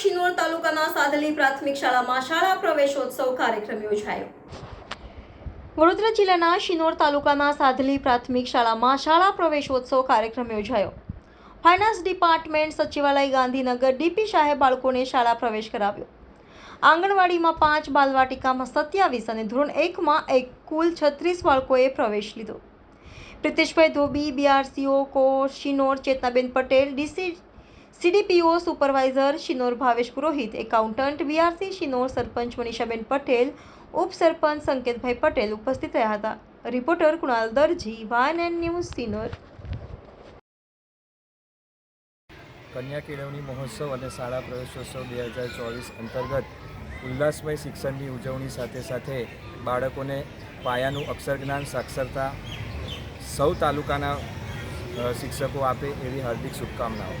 શિનોર તાલુકાના સાદલી પ્રાથમિક શાળામાં શાળા પ્રવેશોત્સવ કાર્યક્રમ યોજાયો. વડોદરા જિલ્લાના શિનોર તાલુકાના સાદલી પ્રાથમિક શાળામાં શાળા પ્રવેશોત્સવ કાર્યક્રમ યોજાયો. ફાઇનાન્સ ડિપાર્ટમેન્ટ સચિવાલય ગાંધીનગર ડીપી શાહે બાળકોને શાળા પ્રવેશ કરાવ્યો. આંગણવાડીમાં પાંચ બાલવાટિકામાં સત્યાવીસ અને ધોરણ એકમાં એક કુલ છત્રીસ બાળકોએ પ્રવેશ લીધો. પ્રિતેશભાઈ ધોબી બીઆરસીઓ કો, Shinor, Chetnaben Patel DC CDPO supervisor Shinor Bhavesh Purohit, accountant BRC Shinor sarpanch Manishaben Patel, ઉપસરપંચ Sanketbhai Patel ઉપસ્થિત રહ્યા હતા. રિપોર્ટર કુણાલ દરજી વાયન એન્ડ ન્યૂઝ સિનોર કન્યા કેળવણી મહોત્સવ અને શાળા પ્રવેશોત્સવ બે હજાર ચોવીસ અંતર્ગત ઉલ્લાસમય શિક્ષણની ઉજવણી સાથે સાથે બાળકોને પાયાનું અક્ષર જ્ઞાન સાક્ષરતા સૌ તાલુકાના શિક્ષકો આપે એવી હાર્દિક શુભકામનાઓ.